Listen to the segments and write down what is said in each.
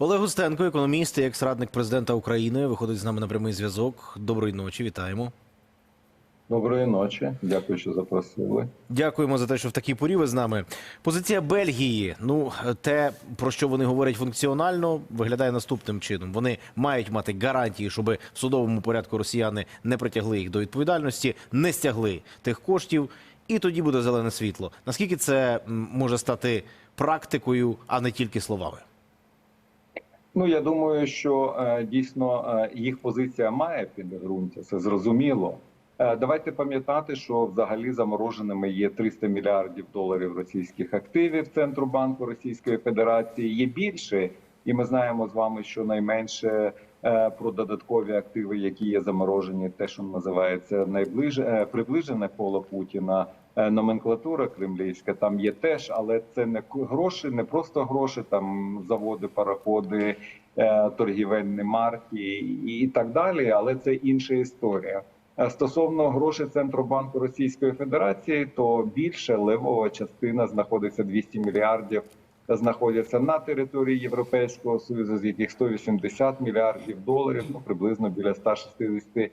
Олег Густенко, економіст і екс-радник президента України, виходить з нами на прямий зв'язок. Доброї ночі, вітаємо. Доброї ночі, дякую, що запросили. Дякуємо за те, що в такій порі ви з нами. Позиція Бельгії. Ну, те, про що вони говорять функціонально, виглядає наступним чином. Вони мають мати гарантії, щоб в судовому порядку росіяни не притягли їх до відповідальності, не стягли тих коштів, і тоді буде зелене світло. Наскільки це може стати практикою, а не тільки словами? Ну я думаю, що е, дійсно е, їх позиція має підґрунтя, це зрозуміло. Е, давайте пам'ятати, що взагалі замороженими є 300 мільярдів доларів російських активів Центробанку Російської Федерації. Є більше, і ми знаємо з вами, що найменше про додаткові активи, які є заморожені, те, що називається найближе е, приближене коло Путіна. Е, Номенклатура кремлівська там є теж, але це не гроші, не просто гроші, там заводи, пароходи, е, торгівельні марки і, так далі. Але це інша історія. Е, Стосовно грошей Центробанку Російської Федерації, то більше левова частина знаходиться 200 мільярдів. Знаходяться на території Європейського союзу, з яких 180 мільярдів доларів, ну приблизно біля 160 е,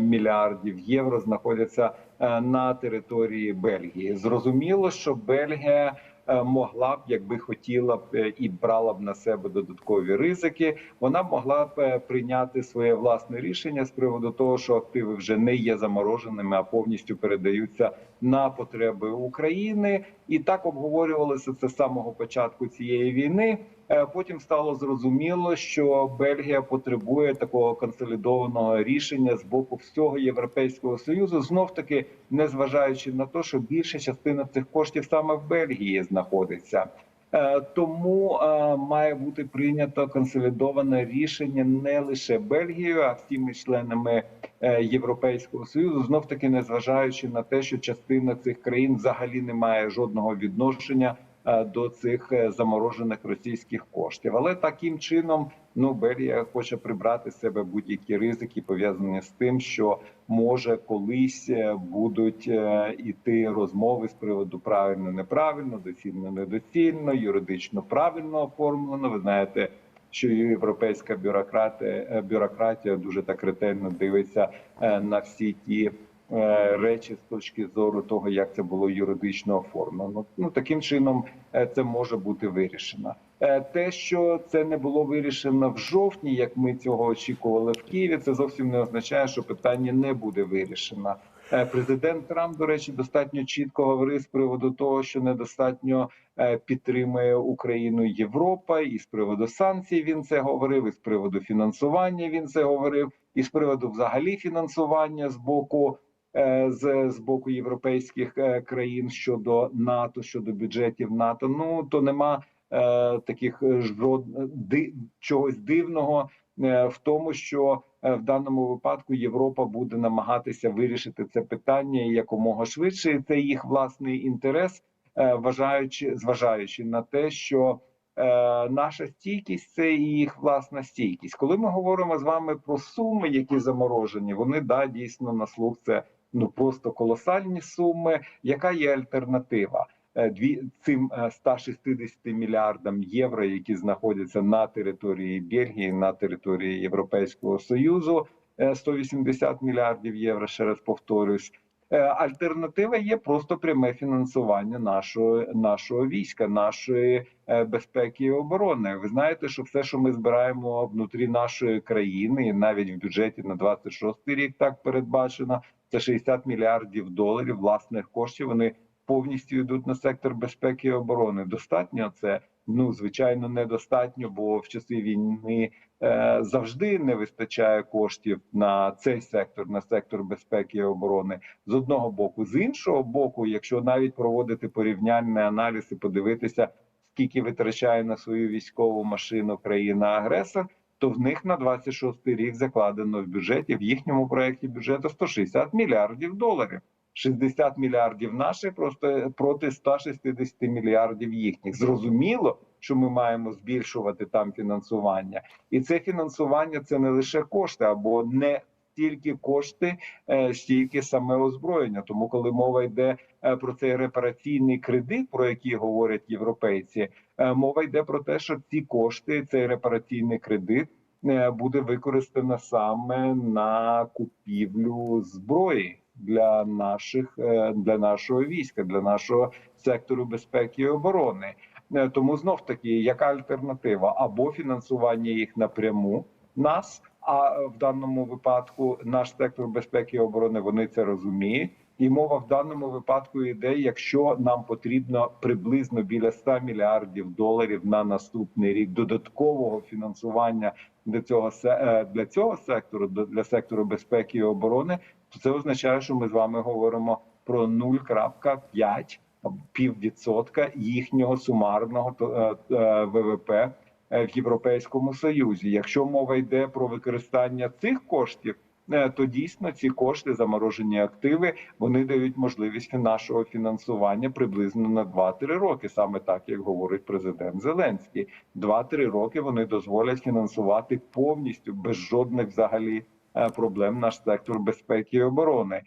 мільярдів євро знаходяться е, на території Бельгії. Зрозуміло, що Бельгія е, могла б, якби хотіла б е, і брала б на себе додаткові ризики, вона могла б е, прийняти своє власне рішення з приводу того, що активи вже не є замороженими, а повністю передаються на потреби України. І так обговорювалося це з самого початку цієї війни. Е, Потім стало зрозуміло, що Бельгія потребує такого консолідованого рішення з боку всього європейського союзу, знов таки незважаючи на те, що більша частина цих коштів саме в Бельгії знаходиться. Е, Тому е, має бути прийнято консолідоване рішення не лише Бельгією, а всіми членами е, Європейського союзу, знов таки незважаючи на те, що частина цих країн взагалі не має жодного відношення до цих заморожених російських коштів. Але таким чином ну Бельгія хоче прибрати з себе будь-які ризики, пов'язані з тим, що може колись е, будуть е, іти розмови з приводу правильно, неправильно, доцільно, недоцільно, юридично правильно оформлено. Ви знаєте. Що європейська бюрократія, бюрократія дуже так ретельно дивиться е, на всі ті е, речі з точки зору того, як це було юридично оформлено. Ну таким чином е, це може бути вирішено. Е, Те, що це не було вирішено в жовтні, як ми цього очікували в Києві, це зовсім не означає, що питання не буде вирішено. Е, Президент Трамп, до речі, достатньо чітко говорив з приводу того, що недостатньо е, підтримує Україну Європа, і з приводу санкцій він це говорив, і з приводу фінансування він це говорив, і з приводу взагалі фінансування з боку. З, з боку європейських країн щодо НАТО, щодо бюджетів НАТО, ну то нема таких е, жод ди, чогось дивного е, в тому, що е, в даному випадку Європа буде намагатися вирішити це питання якомога швидше. Це їх власний інтерес, е, вважаючи, зважаючи на те, що е, наша стійкість це їх власна стійкість. Коли ми говоримо з вами про суми, які заморожені, вони да дійсно на слух це ну просто колосальні суми. Яка є альтернатива? Е, цим е, 160 мільярдам євро, які знаходяться на території Бельгії, на території Європейського союзу, е, 180 мільярдів євро. Ще раз повторюсь. Е, Альтернатива є просто пряме фінансування нашого нашого війська, нашої е, безпеки і оборони. Ви знаєте, що все, що ми збираємо внутрі нашої країни, навіть в бюджеті на 26 рік так передбачено, це 60 мільярдів доларів власних коштів. Вони повністю йдуть на сектор безпеки і оборони. Достатньо це ну звичайно недостатньо, бо в часи війни е, завжди не вистачає коштів на цей сектор, на сектор безпеки і оборони. З одного боку, з іншого боку, якщо навіть проводити порівняльний аналіз і подивитися, скільки витрачає на свою військову машину країна-агресор. То в них на 26 рік закладено в бюджеті в їхньому проєкті бюджету 160 мільярдів доларів. 60 мільярдів наших просто проти 160 мільярдів їхніх. Зрозуміло, що ми маємо збільшувати там фінансування, і це фінансування це не лише кошти або не тільки кошти, е, стільки саме озброєння. Тому, коли мова йде е, про цей репараційний кредит, про який говорять європейці, Е, Мова йде про те, що ці кошти, цей репараційний кредит буде використано саме на купівлю зброї для наших е, для нашого війська, для нашого сектору безпеки і оборони. Е, Тому знов таки, яка альтернатива або фінансування їх напряму нас, а в даному випадку наш сектор безпеки і оборони вони це розуміють. І мова в даному випадку йде, якщо нам потрібно приблизно біля 100 мільярдів доларів на наступний рік додаткового фінансування для цього е, для цього сектору, для сектору безпеки і оборони, то це означає, що ми з вами говоримо про 0,5 або піввідсотка їхнього сумарного е, е, ВВП в Європейському Союзі. Якщо мова йде про використання цих коштів, то дійсно ці кошти, заморожені активи, вони дають можливість нашого фінансування приблизно на 2-3 роки, саме так як говорить президент Зеленський. 2-3 роки вони дозволять фінансувати повністю без жодних взагалі е, проблем наш сектор безпеки і оборони.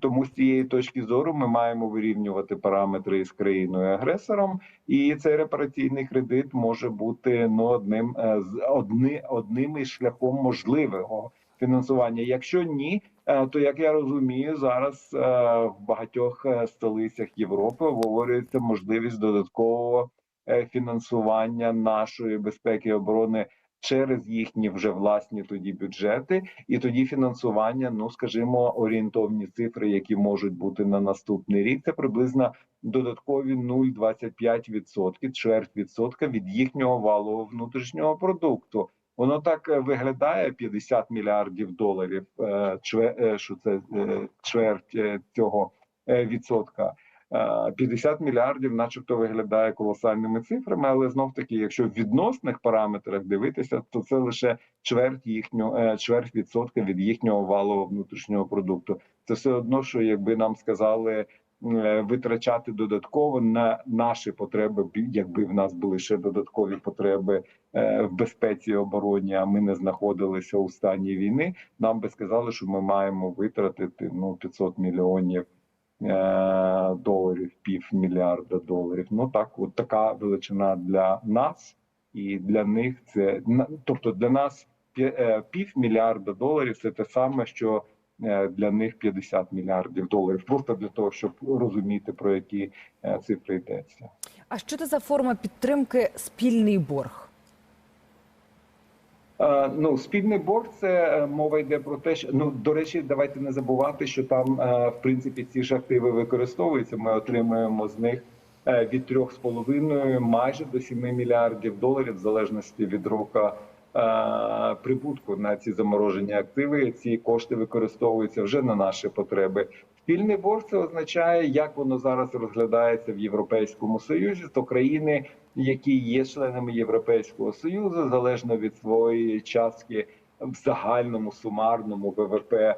Тому з цієї точки зору ми маємо вирівнювати параметри із країною агресором, і цей репараційний кредит може бути ну одним е, з одни, одним із шляхом можливого фінансування. Якщо ні, е, то як я розумію, зараз е, в багатьох е, столицях Європи обговорюється можливість додаткового фінансування нашої безпеки і оборони. Через їхні вже власні тоді бюджети, і тоді фінансування, ну скажімо, орієнтовні цифри, які можуть бути на наступний рік, це приблизно додаткові 0,25%, чверть відсотка від їхнього валового внутрішнього продукту. Воно так е, виглядає 50 мільярдів доларів. е, е, Що це чверть цього відсотка. Е, 50 мільярдів, начебто, виглядає колосальними цифрами, але знов таки, якщо в відносних параметрах дивитися, то це лише чверть їхнього чверть відсотка від їхнього валового внутрішнього продукту. Це все одно, що якби нам сказали витрачати додатково на наші потреби, якби в нас були ще додаткові потреби е, в безпеці і обороні, а ми не знаходилися у стані війни. Нам би сказали, що ми маємо витратити ну 500 мільйонів е, доларів, півмільярда доларів. Ну так, от така величина для нас і для них це тобто для нас пі- е, півмільярда доларів це те саме, що е, для них 50 мільярдів доларів. Просто для того, щоб розуміти про які е, цифри йдеться. А що це за форма підтримки спільний борг? Е, Ну, спільний борг це е, мова йде про те, що ну до речі, давайте не забувати, що там е, в принципі ці ж активи використовуються. Ми отримуємо з них е, від 3,5 майже до 7 мільярдів доларів, в залежності від року е, прибутку на ці заморожені активи. Ці кошти використовуються вже на наші потреби. Спільний борг це означає, як воно зараз розглядається в Європейському Союзі, то країни які є членами Європейського союзу, залежно від своєї частки в загальному сумарному ВВП, е,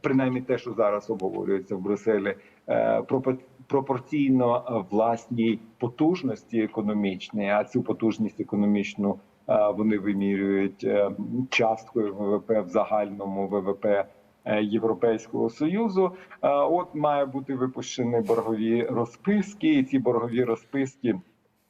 принаймні те, що зараз обговорюється в Брюсселі, е, пропорційно е, власній потужності економічній, а цю потужність економічну е, вони вимірюють е, часткою ВВП в загальному ВВП. е, Європейського союзу, Е, от має бути випущені боргові розписки, і ці боргові розписки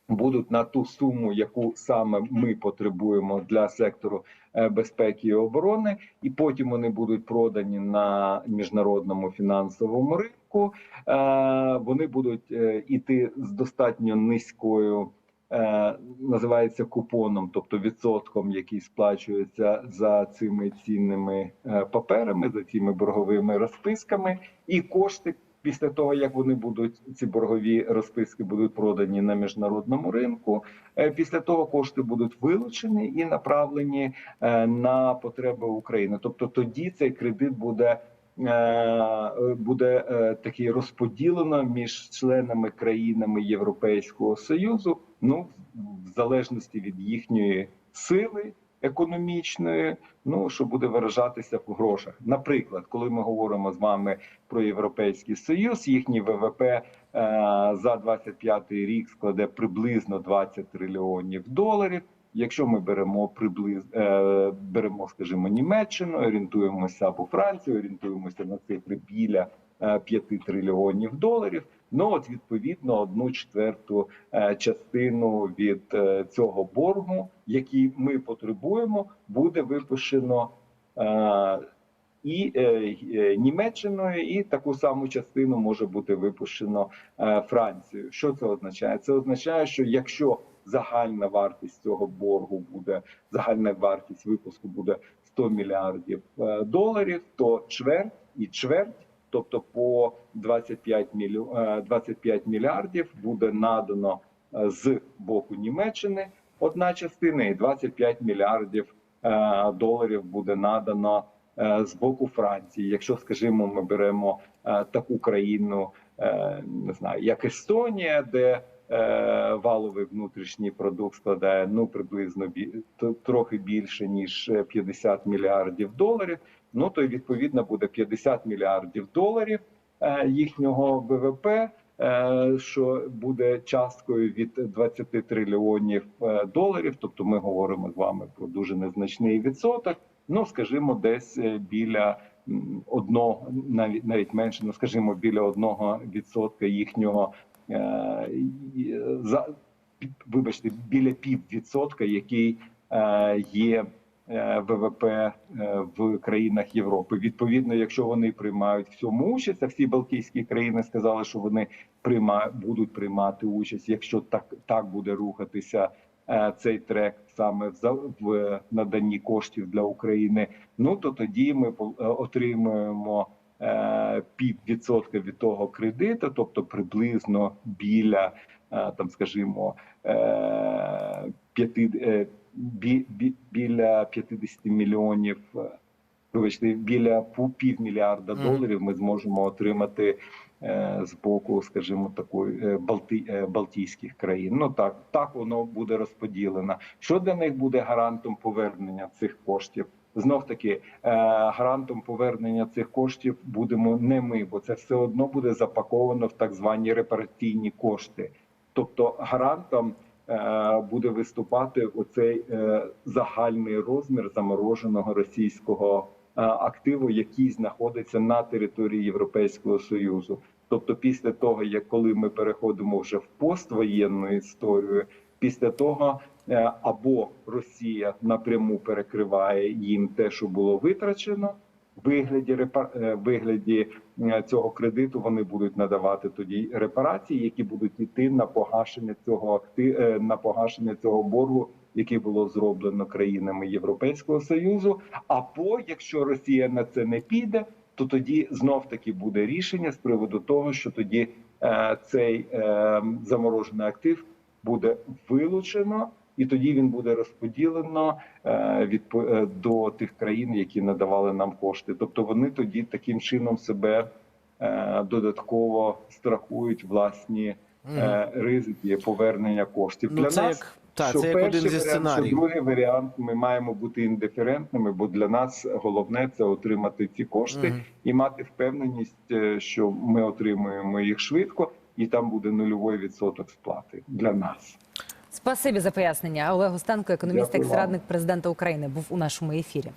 будуть на ту суму, яку саме ми потребуємо для сектору е, безпеки і оборони, і потім вони будуть продані на міжнародному фінансовому ринку. Е, Вони будуть е, іти з достатньо низькою. Е, Називається купоном, тобто відсотком, який сплачується за цими цінними е, паперами, за цими борговими розписками, і кошти після того, як вони будуть ці боргові розписки будуть продані на міжнародному ринку. е, Після того кошти будуть вилучені і направлені на потреби України. Тобто тоді цей кредит буде. Е, Буде е, такий розподілено між членами країнами Європейського союзу, ну в залежності від їхньої сили економічної, ну що буде виражатися в грошах. Наприклад, коли ми говоримо з вами про європейський союз, їхній ВВП е, за 25 рік складе приблизно 20 трильйонів доларів. Якщо ми беремо приблиз е, беремо, скажімо, Німеччину, орієнтуємося або Францію, орієнтуємося на цифри біля е, 5 трильйонів доларів, Ну от відповідно одну четверту е, частину від е, цього боргу, який ми потребуємо, буде випущено. І е, е, Німеччиною, і таку саму частину може бути випущено е, Францією. Що це означає? Це означає, що якщо загальна вартість цього боргу буде загальна вартість випуску буде 100 мільярдів доларів, то чверть і чверть, тобто по 25, мілю, е, 25 мільярдів буде надано з боку Німеччини одна частина, і 25 мільярдів доларів буде надано з боку Франції. Якщо, скажімо, ми беремо е, таку країну, е, не знаю, як Естонія, де е, валовий внутрішній продукт складає ну приблизно трохи більше ніж е, 50 мільярдів доларів. Ну то й відповідно буде 50 мільярдів доларів е, їхнього ВВП. Е, Що буде часткою від 20 трильйонів е, доларів, тобто ми говоримо з вами про дуже незначний відсоток. Ну скажімо, десь е, біля одного, навіть навіть менше, ну скажімо, біля одного відсотка їхнього за вибачте, біля піввідсотка, який є ВВП е, в країнах Європи. Відповідно, якщо вони приймають в цьому участь, а всі Балтійські країни сказали, що вони прийма, будуть приймати участь, якщо так, так буде рухатися. е, Цей трек саме в в наданні коштів для України. Ну то тоді ми е, отримуємо е, піввідсотка від того кредиту, тобто приблизно біля е, там, скажімо, е, п'яти е, бі, бі, біля 50 мільйонів. е, Вибачте, біля півмільярда доларів ми зможемо отримати е, з боку, скажімо, такої е, Балти, е, Балтійських країн. Ну так, так воно буде розподілено. Що для них буде гарантом повернення цих коштів? Знов таки, гарантом повернення цих коштів будемо не ми, бо це все одно буде запаковано в так звані репараційні кошти. Тобто гарантом буде виступати оцей е, загальний розмір замороженого російського е, активу, який знаходиться на території Європейського союзу. Тобто, після того, як коли ми переходимо вже в поствоєнну історію, після того е, або Росія напряму перекриває їм те, що було витрачено. Вигляді е, вигляді е, цього кредиту вони будуть надавати тоді репарації, які будуть йти на погашення цього е, на погашення цього боргу, який було зроблено країнами Європейського союзу. Або якщо Росія на це не піде, то тоді знов таки буде рішення з приводу того, що тоді е, цей е, заморожений актив буде вилучено, і тоді він буде розподілено е, відпо- е, до тих країн, які надавали нам кошти. Тобто вони тоді таким чином себе е, додатково страхують власні ризики повернення коштів. Ну, Для це нас як, та, що це як один зі сценаріїв. Що другий варіант, ми маємо бути індиферентними, бо для нас головне це отримати ці кошти Мгм. і мати впевненість, що ми отримуємо їх швидко, і там буде нульовий відсоток сплати для нас. Спасибі за пояснення. Олег Остенко, економіст, екс-радник президента України, був у нашому ефірі.